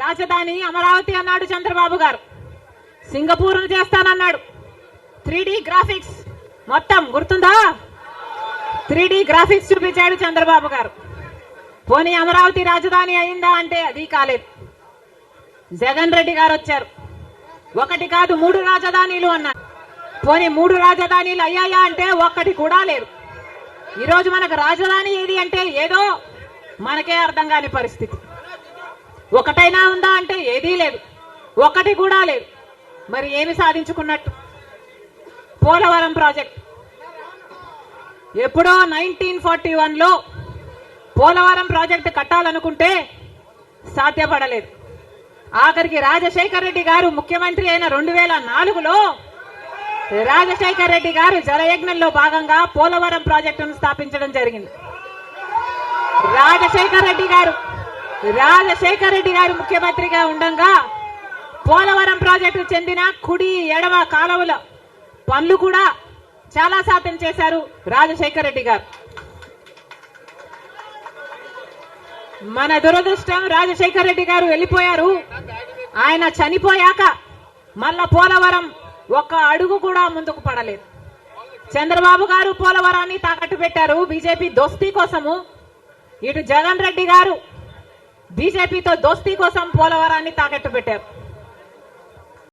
రాజధాని అమరావతి అన్నాడు చంద్రబాబు గారు. సింగపూర్ చేస్తానన్నాడు. Three graphics. మొత్తం గుర్తుందా? త్రీ గ్రాఫిక్స్ చూపించాడు చంద్రబాబు గారు. పోనీ అమరావతి రాజధాని అయిందా అంటే అది కాలేదు. జగన్ రెడ్డి గారు వచ్చారు. ఒకటి కాదు మూడు రాజధానీలు అన్నారు. పోనీ మూడు రాజధానీలు అయ్యాయా అంటే ఒక్కటి కూడా లేదు. ఈరోజు మనకు రాజధాని ఏది అంటే ఏదో మనకే అర్థం కాని పరిస్థితి. ఒకటైనా ఉందా అంటే ఏదీ లేదు. ఒకటి కూడా లేదు. మరి ఏమి సాధించుకున్నట్టు? పోలవరం ప్రాజెక్ట్. ఎప్పుడో నైన్టీన్ ఫార్టీ వన్లో పోలవరం ప్రాజెక్టు కట్టాలనుకుంటే సాధ్యపడలేదు. ఆఖరికి రాజశేఖర్ రెడ్డి గారు ముఖ్యమంత్రి అయిన రెండు వేల నాలుగులో రాజశేఖర్ రెడ్డి గారు జలయజ్ఞంలో భాగంగా పోలవరం ప్రాజెక్టును స్థాపించడం జరిగింది. రాజశేఖర్ రెడ్డి గారు రాజశేఖర రెడ్డి గారు ముఖ్యమంత్రిగా ఉండంగా పోలవరం ప్రాజెక్టు చెందిన కుడి ఎడమ కాలువల పనులు కూడా చాలా శాతం చేశారు రాజశేఖర రెడ్డి గారు. మన దురదృష్టం రాజశేఖర రెడ్డి గారు వెళ్ళిపోయారు. ఆయన చనిపోయాక మళ్ళా పోలవరం ఒక్క అడుగు కూడా ముందుకు పడలేదు. చంద్రబాబు గారు పోలవరాన్ని తాకట్టు పెట్టారు. బీజేపీ దోస్తీ కోసము. ఇటు జగన్ రెడ్డి గారు బీజేపీతో దోస్తీ కోసం పోలవరాన్ని తాకట్టు పెట్టారు.